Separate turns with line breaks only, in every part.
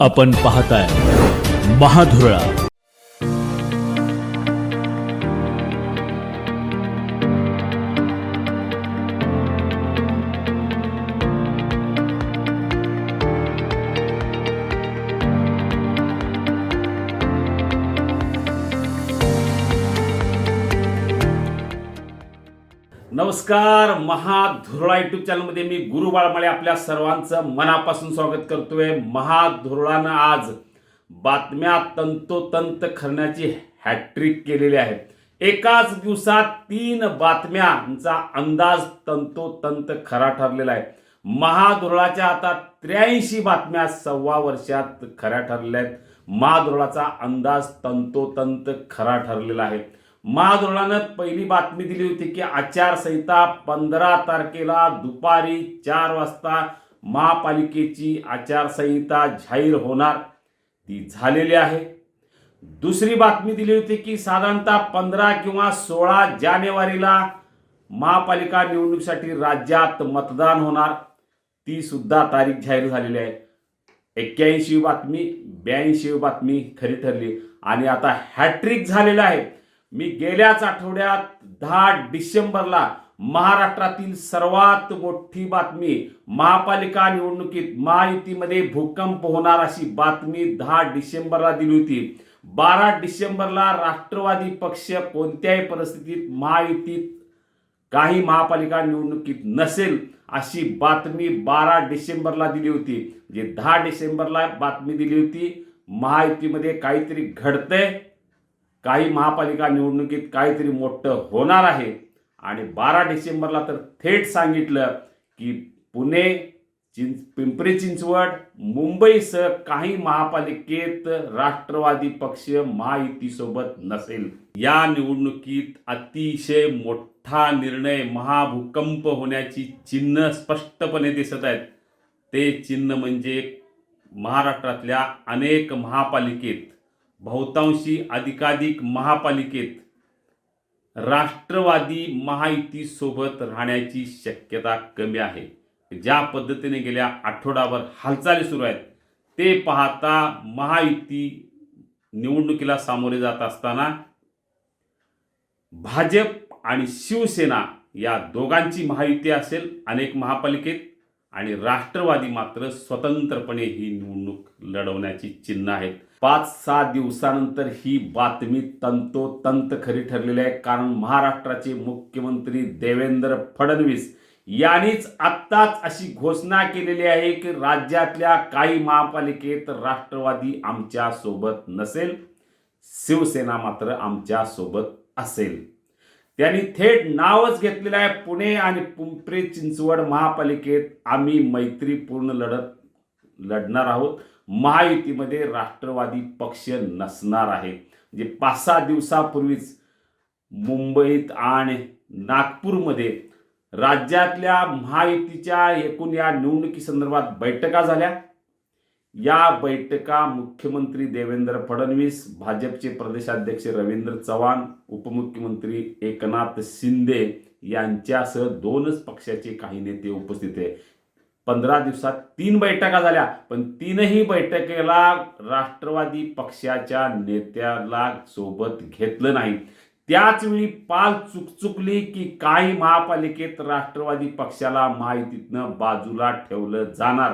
आपण पाहताय महाधुरळा.
नमस्कार महाधुरळा युट्यूब चॅनलमध्ये मी गुरु बाळमाळे आपल्या सर्वांचं मनापासून स्वागत करतोय. महाधुरळानं आज बातम्या तंतोतंत करण्याची हॅट्रिक केलेली आहे. एकाच दिवसात तीन बातम्यांचा अंदाज तंतोतंत खरा ठरलेला आहे. महाधुरळाच्या आता त्र्याऐंशी बातम्या सव्वा वर्षात खऱ्या ठरलेल्या आहेत. महाधुरळाचा अंदाज तंतोतंत खरा ठरलेला आहे. महाधोरणानं पहिली बातमी दिली होती की आचारसंहिता पंधरा तारखेला दुपारी चार वाजता महापालिकेची आचारसंहिता जाहीर होणार. ती झालेली आहे. दुसरी बातमी दिली होती की साधारणतः पंधरा किंवा सोळा जानेवारीला महापालिका निवडणुकीसाठी राज्यात मतदान होणार. ती सुद्धा तारीख जाहीर झालेली आहे. एक्क्याऐंशी बातमी ब्याऐंशी बातमी खरी ठरली. आणि आता हॅट्रिक झालेला आहे. मी गेल्याच आठवड्यात दहा डिसेंबरला महाराष्ट्रातील सर्वात मोठी बातमी महापालिका निवडणुकीत महायुतीमध्ये भूकंप होणार अशी बातमी दहा डिसेंबरला दिली होती. बारा डिसेंबरला राष्ट्रवादी पक्ष कोणत्याही परिस्थितीत महायुतीत काही महापालिका निवडणुकीत नसेल अशी बातमी बारा डिसेंबरला दिली होती. जे दहा डिसेंबरला बातमी दिली होती महायुतीमध्ये काहीतरी घडतंय. काही महापालिका निवडणुकीत काहीतरी मोठं होणार आहे. आणि बारा डिसेंबरला तर थेट सांगितलं की पुणे चिंच पिंपरी चिंचवड मुंबईसह काही महापालिकेत राष्ट्रवादी पक्ष महायुतीसोबत नसेल. या निवडणुकीत अतिशय मोठा निर्णय महाभूकंप होण्याची चिन्ह स्पष्टपणे दिसत आहेत. ते चिन्ह म्हणजे महाराष्ट्रातल्या अनेक महापालिकेत बहुतांशी अधिकाधिक महापालिकेत राष्ट्रवादी महायुतीसोबत राहण्याची शक्यता कमी आहे. ज्या पद्धतीने गेल्या आठवडाभर हालचाली सुरू आहेत ते पाहता महायुती निवडणुकीला सामोरे जात असताना भाजप आणि शिवसेना या दोघांची महायुती असेल अनेक महापालिकेत आणि राष्ट्रवादी मात्र स्वतंत्रपणे ही निवडणूक लढवण्याची चिन्ह आहेत. पाच सहा दिवसानंतर ही बातमी तंतोतंत खरी ठरलेली आहे. कारण महाराष्ट्राचे मुख्यमंत्री देवेंद्र फडणवीस यांनीच आत्ताच अशी घोषणा केलेली आहे की राज्यातल्या काही महापालिकेत राष्ट्रवादी आमच्यासोबत नसेल शिवसेना मात्र आमच्यासोबत असेल. त्यांनी थेट नावच घेतलेलं आहे. पुणे आणि पिंपरी चिंचवड महापालिकेत आम्ही मैत्रीपूर्ण लढत लढणार आहोत. महायुतीमध्ये राष्ट्रवादी पक्ष नसणार आहे. म्हणजे पाच सहा दिवसापूर्वीच मुंबईत आणि नागपूरमध्ये राज्यातल्या महायुतीच्या एकूण या निवडणुकी संदर्भात बैठका झाल्या. या बैठका मुख्यमंत्री देवेंद्र फडणवीस भाजपचे प्रदेशाध्यक्ष रवींद्र चव्हाण उपमुख्यमंत्री एकनाथ शिंदे यांच्यासह दोनच पक्षाचे काही नेते उपस्थित आहे पंधरा दिवसात तीन बैठका झाल्या. पण तीनही बैठकीला राष्ट्रवादी पक्षाच्या नेत्याला सोबत घेतलं नाही. त्याचवेळी पाल चुकचुकली की काही महापालिकेत राष्ट्रवादी पक्षाला माहितीतनं बाजूला ठेवलं जाणार.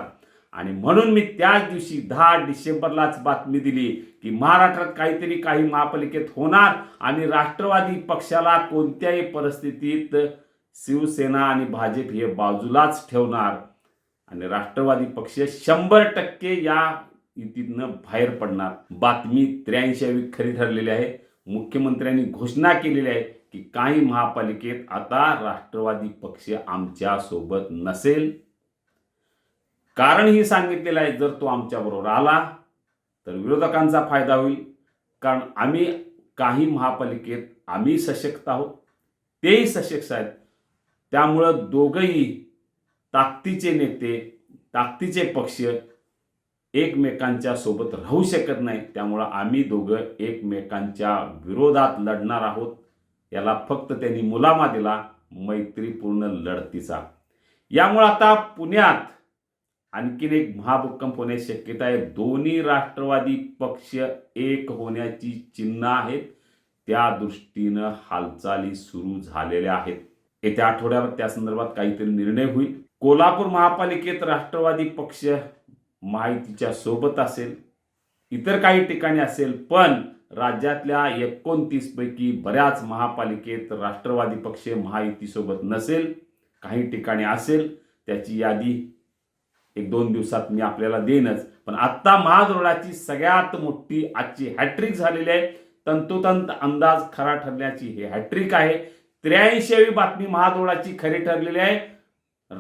आणि म्हणून मी त्याच दिवशी दहा डिसेंबरलाच बातमी दिली की महाराष्ट्रात काहीतरी काही महापालिकेत होणार आणि राष्ट्रवादी पक्षाला कोणत्याही परिस्थितीत शिवसेना आणि भाजप हे बाजूलाच ठेवणार. आणि राष्ट्रवादी पक्ष शंभर टक्के या युतीतनं बाहेर पडणार. बातमी त्र्याऐंशी खरी ठरलेली आहे. मुख्यमंत्र्यांनी घोषणा केलेली आहे की काही महापालिकेत आता राष्ट्रवादी पक्ष आमच्यासोबत नसेल. कारण ही सांगितलेलं आहे जर तो आमच्याबरोबर आला तर विरोधकांचा फायदा होईल. कारण आम्ही काही महापालिकेत आम्ही सशक्त आहोत. तेही सशक्त आहेत. त्यामुळं दोघंही ताकदीचे नेते ताकदीचे पक्ष एकमेकांच्या सोबत राहू शकत नाही. त्यामुळं आम्ही दोघं एकमेकांच्या विरोधात लढणार आहोत. याला फक्त त्यांनी मुलामा दिला मैत्रीपूर्ण लढतीचा. यामुळं आता पुण्यात आणखीन एक महाभूकंप होण्याची शक्यता आहे. दोन्ही राष्ट्रवादी पक्ष एक होण्याची चिन्ह आहेत. त्या दृष्टीनं हालचाली सुरू झालेल्या आहेत. येत्या आठवड्यावर त्या संदर्भात काहीतरी निर्णय होईल. कोल्हापूर महापालिकेत राष्ट्रवादी पक्ष माहितीच्या सोबत असेल इतर काही ठिकाणी असेल पण राज्यातल्या एकोणतीस पैकी बऱ्याच महापालिकेत राष्ट्रवादी पक्ष महायुतीसोबत नसेल काही ठिकाणी असेल त्याची यादी एक दोन दिवसात मी आपल्याला देईनच. पण आत्ता महाजोडाची सगळ्यात मोठी आजची हॅट्रिक झालेली आहे. तंतोतंत अंदाज खरा ठरण्याची ही हॅट्रिक आहे. त्र्याऐंशीवी बातमी महाजोडाची खरी ठरलेली आहे.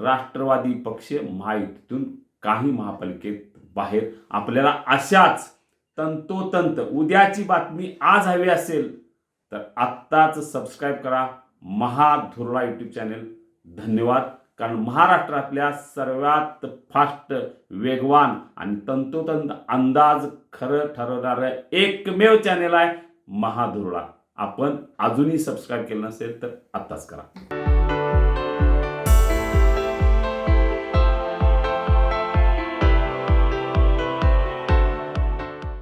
राष्ट्रवादी पक्ष महायुतीतून काही महापालिकेत बाहेर. आपल्याला अशाच तंतोतंत उद्याची बातमी आज हवी असेल तर आत्ताच सबस्क्राईब करा महाधुरळा यूट्यूब चॅनेल धन्यवाद. कारण महाराष्ट्रातल्या सर्वात फास्ट वेगवान आणि तंतोतंत अंदाज खरं ठरवणारं एकमेव चॅनेल आहे महाधुरळा. आपण अजूनही सबस्क्राईब केलं नसेल तर आत्ताच करा.